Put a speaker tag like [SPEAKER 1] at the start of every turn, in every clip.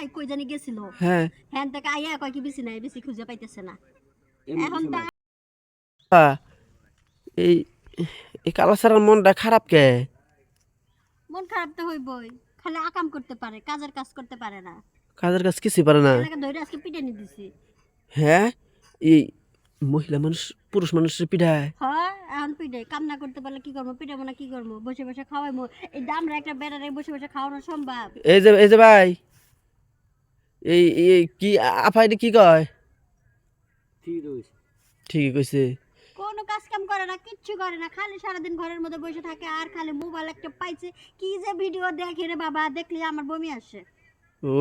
[SPEAKER 1] জামাই কই জানি গেছিল।
[SPEAKER 2] হ্যাঁ।
[SPEAKER 1] থেকে আইয়া কয় কি বেশি নাই বেশি খুঁজে পাইতেছে না। এখন
[SPEAKER 3] কিছু
[SPEAKER 1] তো
[SPEAKER 2] এই এই কালাসারার মনটা খারাপ কে?
[SPEAKER 1] মন খারাপ তো হইবই। খালি আকাম করতে পারে কাজের কাজ করতে পারে না।
[SPEAKER 2] কাজের কাজ কিছুই পারে না।
[SPEAKER 1] ধরে আজকে পিটে নি দিছি।
[SPEAKER 2] হ্যাঁ? এই মহিলা মানুষ পুরুষ মানুষের পিঠায়
[SPEAKER 1] হয় এখন পিটে কাম না করতে পারলে কি করব পিটাবো না কি করব? বসে বসে খাওয়াইবো এই দামরা একটা বেড়ারে বসে বসে খাওয়ানো সম্ভব।
[SPEAKER 2] এই যে এই যে ভাই। এই এই কি আপা এটা কি কয়? ঠিকই কইছে।
[SPEAKER 1] কোনো কাজ কাম করে না কিচ্ছু করে না খালি সারাদিন ঘরের মধ্যে বসে থাকে আর খালি মোবাইল একটা পাইছে। কি যে ভিডিও দেখে রে বাবা দেখলে আমার বমি আসে।
[SPEAKER 2] ও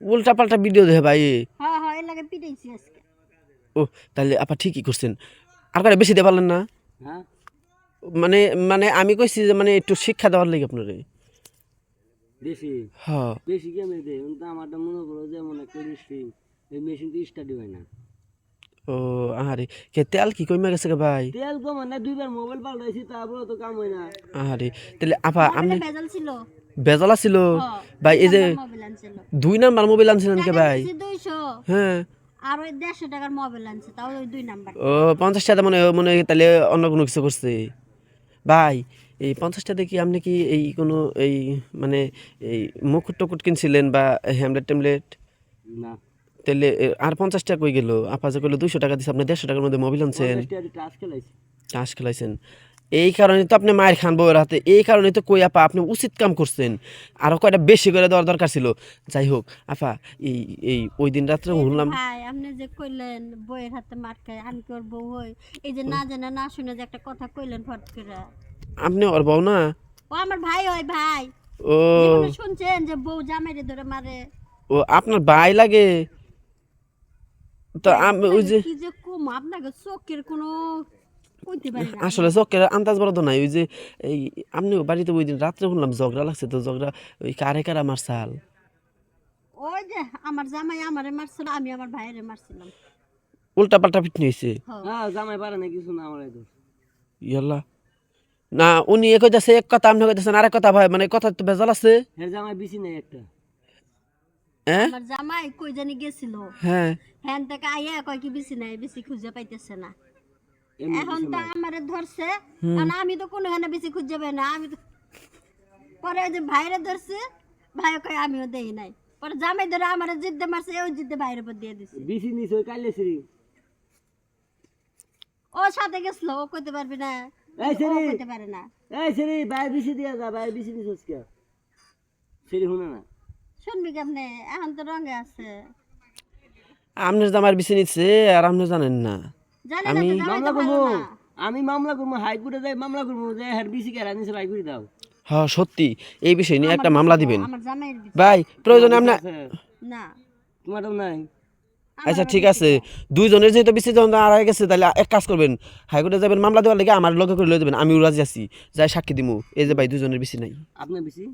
[SPEAKER 2] উল্টা পাল্টা ভিডিও দেখে ভাই।
[SPEAKER 1] হ্যাঁ হ্যাঁ এর লাগে পিটাইছি আজকে।
[SPEAKER 2] ও তাহলে আপা ঠিকই করছেন। আর কারে বেশি দিয়ে পারলেন না?
[SPEAKER 3] হ্যাঁ?
[SPEAKER 2] মানে মানে আমি কইছি যে মানে একটু শিক্ষা দেওয়ার লাগে আপনারে।
[SPEAKER 3] বেশি
[SPEAKER 2] হ্যাঁ।
[SPEAKER 3] বেশি দেয় কিন্তু আমারটা মনে করো যে মনে এই মেশিন তো স্টার্ট হয় না।
[SPEAKER 2] ও আহারে কে তেল কি কইমা গেছে গে ভাই?
[SPEAKER 3] তেল কম না দুইবার মোবাইল পাল্টাইছি তারপরে তো কাম হয় না।
[SPEAKER 2] আহারে তাহলে আপা আপনি
[SPEAKER 1] মোবাইলে ভেজাল ছিল।
[SPEAKER 2] বেজালা ছিল
[SPEAKER 1] হ্যাঁ,
[SPEAKER 2] ভাই এই যে দুই নাম্বার মোবাইল আনছিলেন কে ভাই?
[SPEAKER 1] দুইশো।
[SPEAKER 2] হ্যাঁ।
[SPEAKER 1] আর ওই দেড়শো টাকার মোবাইল আনছে তাও ওই দুই নাম্বার
[SPEAKER 2] ও পঞ্চাশ টাকা মনে মনে হয় তাহলে অন্য কোনো কিছু করছে। ভাই এই পঞ্চাশটা দেখি আপনি কি এই কোনো এই মানে এই মুকুট টুকুট কিনছিলেন বা হ্যামলেট ট্যামলেট
[SPEAKER 3] না।
[SPEAKER 2] তাহলে আর পঞ্চাশটা টাকা কই গেল? আপা যে করল দুইশো টাকা দিচ্ছে আপনি দেড়শো টাকার মধ্যে মোবাইল আনছেন। টাস খেলাইছেন। এই কারণে তো আপনি মায়ের খান বউয়ের হাতে এই কারণে তো কই আপা আপনি উচিত কাম করছেন। আরও কয়টা বেশি করে দেওয়ার দরকার ছিল। যাই হোক আপা এই এই ওই দিন রাত্রে শুনলাম
[SPEAKER 1] আপনি যে কইলেন বইয়ের হাতে মার খায় আমি কি ওর বউ হই? এই যে না জানা না শুনে যে একটা কথা কইলেন ফট করে।
[SPEAKER 2] আপনি ওর বউ না?
[SPEAKER 1] ও আমার ভাই হয় ভাই।
[SPEAKER 2] ও।
[SPEAKER 1] শুনছেন যে বউ জামাইরে ধরে মারে।
[SPEAKER 2] ও আপনার ভাই লাগে? তো আমি ওই যে
[SPEAKER 1] কি যে কম আপনাকে চোখের কোনো
[SPEAKER 2] আসলে চকের আন্দাজ বড় তো নাই ওই যে এই আপনি বাড়িতে ওই দিন রাত্রে শুনলাম ঝগড়া লাগছে তো ঝগড়া ওই কারে কারা মারছাল?
[SPEAKER 1] ওই যে আমার জামাই আমারে মারছিল আমি আমার ভাইয়েরে মারছিলাম।
[SPEAKER 2] উল্টা পাল্টা পিটনি হয়েছে
[SPEAKER 1] হ্যাঁ।
[SPEAKER 3] হ্যাঁ জামাই পারে না কিছু না আমার
[SPEAKER 2] ইয়াল্লা। না উনি এ কইতাছে এক কথা আপনি কইতাছেন আরেক কথা ভাই মানে কথা তো বেজাল আছে।
[SPEAKER 3] হ্যাঁ জামাই বেশি নেই একটা।
[SPEAKER 2] হ্যাঁ
[SPEAKER 1] আমার জামাই কই জানি গেছিল।
[SPEAKER 2] হ্যাঁ।
[SPEAKER 1] হ্যান থেকে আইয়া কয় কি বেশি নাই বেশি খুঁজে পাইতেছে না। এখন তো। আমারে ধরছে। কারণ আমি তো কোনো হেনে বেশি খুঁজে পাই না। আমি তো পরে ওই যে ভাইরে ধরছে ভাই কয় আমিও দেই নাই। পরে জামাই ধরে আমার জিদ্দে মারছে ওই জিদ্দে ভাইয়ের উপর দিয়ে দিছে।
[SPEAKER 3] বেশি নিছে ওই কাইলে সিরি
[SPEAKER 1] ও সাথে গেছিল ও কইতে পারবি না।
[SPEAKER 3] এই
[SPEAKER 1] ও কইতে পারে না।
[SPEAKER 3] এই সিরি ভাই বেশি দিয়া যা ভাই বেশি নিছিস কে সিরি শুনে না।
[SPEAKER 1] শুনবি কেমনে? এখন তো রঙে আছে।
[SPEAKER 2] আপনার জামার বেশি নিচ্ছে আর আপনি জানেন না।
[SPEAKER 1] জামাই
[SPEAKER 3] মামলা করব। আমি মামলা করব হাইকোর্টে যাই মামলা করব যে হ্যাঁ বেশি কে রানিছে হাইকোর্টে দাও।
[SPEAKER 2] হ্যাঁ সত্যি এই বিষয় নিয়ে একটা মামলা দিবেন। ভাই প্রয়োজনে আপনার
[SPEAKER 1] না।
[SPEAKER 3] তোমারও নাই?
[SPEAKER 2] আচ্ছা ঠিক আছে। দুইজনের যেহেতু বেশি আর গেছে তাহলে এক কাজ করবেন হাইকোর্টে যাবেন মামলা দেওয়ার লেগে আমার লগে করে লয়ে দেবেন আমিও রাজি আছি। যাই সাক্ষী দিমু। এই যে ভাই দুজনের বেশি নাই।
[SPEAKER 3] আপনার বেশি